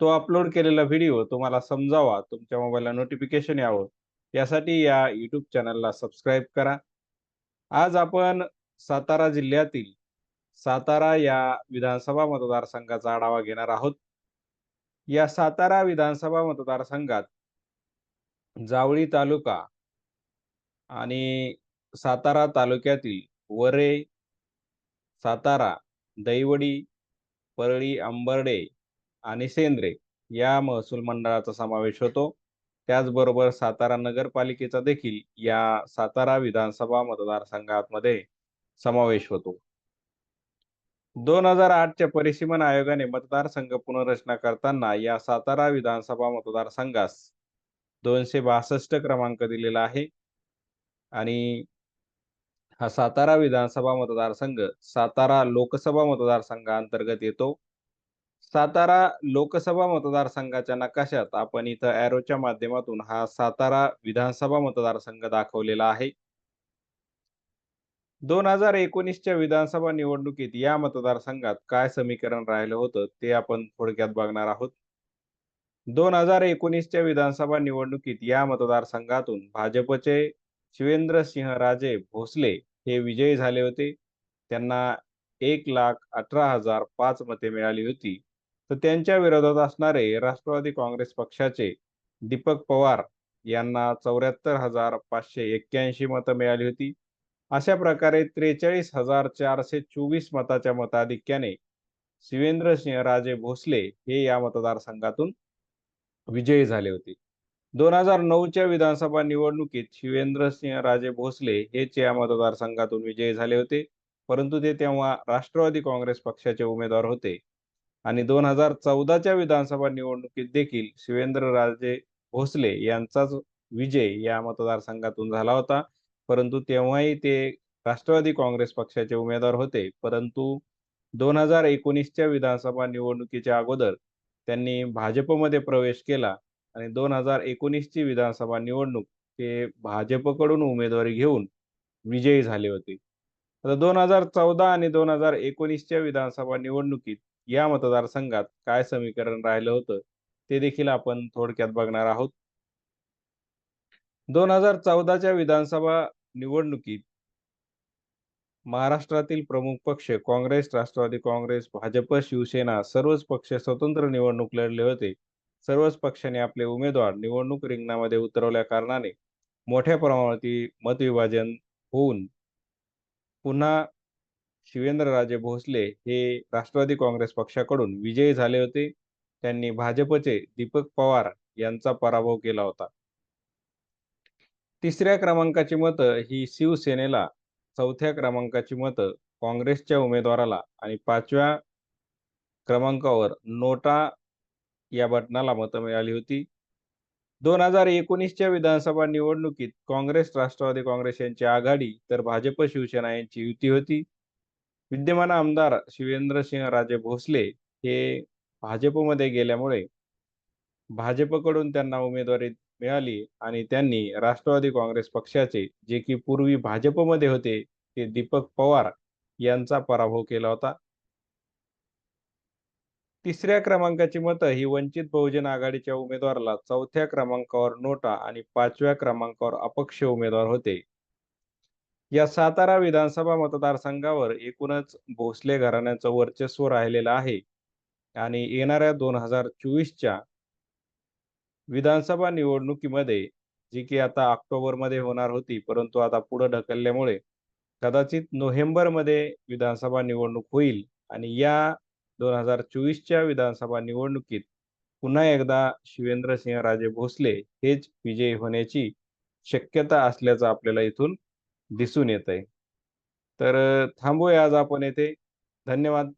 तो अपलोड केलेला व्हिडिओ तुम्हाला समजावा, तुमच्या मोबाईलला नोटिफिकेशन यावं, यासाठी या यूट्यूब चॅनलला सबस्क्राईब करा. आज आपण सातारा जिल्ह्यातील सातारा या विधानसभा मतदारसंघाचा आढावा घेणार आहोत. या सातारा विधानसभा मतदारसंघात जावळी तालुका आणि सातारा तालुक्यातील वरे, सातारा, दैवडी, परळी, अंबर्डे आणि सेंद्रे या महसूल मंडळाचा समावेश होतो. त्याचबरोबर सातारा नगरपालिकेचा देखील या सातारा विधानसभा मतदारसंघामध्ये समावेश होतो. दोन हजार आठच्या परिसीमन आयोगाने मतदारसंघ पुनर्रचना करताना या सातारा विधानसभा मतदारसंघास दोनशे बासष्ट क्रमांक दिलेला आहे आणि हा सातारा विधानसभा मतदारसंघ सातारा लोकसभा मतदारसंघाअंतर्गत येतो. सातारा लोकसभा मतदारसंघाच्या नकाशात आपण इथं ॲरोच्या माध्यमातून हा सातारा विधानसभा मतदारसंघ दाखवलेला आहे. दोन हजार एकोणीसच्या विधानसभा निवडणुकीत या मतदारसंघात काय समीकरण राहिलं होतं ते आपण थोडक्यात बघणार आहोत. दोन हजार एकोणीसच्या विधानसभा निवडणुकीत या मतदारसंघातून भाजपचे शिवेंद्रसिंहराजे भोसले हे विजयी झाले होते. त्यांना एक लाख अठरा हजार पाच मते मिळाली होती. तर त्यांच्या विरोधात असणारे राष्ट्रवादी काँग्रेस पक्षाचे दीपक पवार यांना चौऱ्याहत्तर हजार पाचशे एक्क्याऐंशी मतं मिळाली होती. अशा प्रकारे त्रेचाळीस हजार चारशे चोवीस मताच्या मताधिक्याने शिवेंद्रसिंह राजे भोसले हे या मतदारसंघातून विजयी झाले होते. दोन हजार नऊच्या विधानसभा निवडणुकीत शिवेंद्रसिंह राजे भोसले हेच या मतदारसंघातून विजयी झाले होते. परंतु ते तेव्हा राष्ट्रवादी काँग्रेस पक्षाचे उमेदवार होते आणि दोन हजार चौदाच्या विधानसभा निवडणुकीत देखील शिवेंद्रराजे भोसले यांचाच विजय या मतदारसंघातून झाला होता. परंतु तेव्हाही ते राष्ट्रवादी काँग्रेस पक्षाचे उमेदवार होते. परंतु दोन हजार एकोणीसच्या विधानसभा निवडणुकीच्या अगोदर त्यांनी भाजपमध्ये प्रवेश केला आणि दोन हजार एकोणीसची विधानसभा निवडणूक ते भाजपकडून उमेदवारी घेऊन विजयी झाले होते. आता दोन हजार चौदा आणि दोन हजार एकोणीसच्या विधानसभा निवडणुकीत या मतदारसंघात काय समीकरण राहिलं होतं ते देखील आपण थोडक्यात बघणार आहोत. दोन हजार चौदाच्या विधानसभा निवडणुकीत महाराष्ट्रातील प्रमुख पक्ष काँग्रेस, राष्ट्रवादी काँग्रेस, भाजप, शिवसेना सर्वच पक्ष स्वतंत्र निवडणूक लढले होते. सर्वच पक्षांनी आपले उमेदवार निवडणूक रिंगणामध्ये उतरवल्या कारणाने मोठ्या प्रमाणावरती मतविभाजन होऊन पुन्हा शिवेंद्रराजे भोसले हे राष्ट्रवादी काँग्रेस पक्षाकडून विजयी झाले होते. त्यांनी भाजपचे दीपक पवार यांचा पराभव केला होता. तिसऱ्या क्रमांकाची मतं ही शिवसेनेला, चौथ्या क्रमांकाची मतं काँग्रेसच्या उमेदवाराला आणि पाचव्या क्रमांकावर नोटा या बटनाला मतं मिळाली होती. दोन हजार एकोणीसच्या विधानसभा निवडणुकीत काँग्रेस, राष्ट्रवादी काँग्रेस यांची आघाडी तर भाजप, शिवसेना यांची युती होती. विद्यमान आमदार शिवेंद्रसिंहराजे भोसले हे भाजपमध्ये गेल्यामुळे भाजपकडून त्यांना उमेदवारी मिळाली आणि त्यांनी राष्ट्रवादी काँग्रेस पक्षाचे जे की पूर्वी भाजपमध्ये होते ते दीपक पवार यांचा पराभव केला होता. तिसऱ्या क्रमांकाची मतं ही वंचित बहुजन आघाडीच्या उमेदवाराला, चौथ्या क्रमांकावर नोटा आणि पाचव्या क्रमांकावर अपक्ष उमेदवार होते. या सातारा विधानसभा मतदारसंघावर एकूणच भोसले घराण्याचं वर्चस्व राहिलेलं आहे. आणि येणाऱ्या दोन हजार चोवीसच्या विधानसभा निवडणुकीमध्ये जी की आता ऑक्टोबरमध्ये होणार होती परंतु आता पुढे ढकलल्यामुळे कदाचित नोव्हेंबरमध्ये विधानसभा निवडणूक होईल. आणि या दोन हजार चोवीसच्या विधानसभा निवडणुकीत पुन्हा एकदा शिवेंद्रसिंह राजे भोसले हेच विजयी होण्याची शक्यता असल्याचं आपल्याला इथून दिसून येत आहे. तर थांबूया आज आपण येथे. धन्यवाद.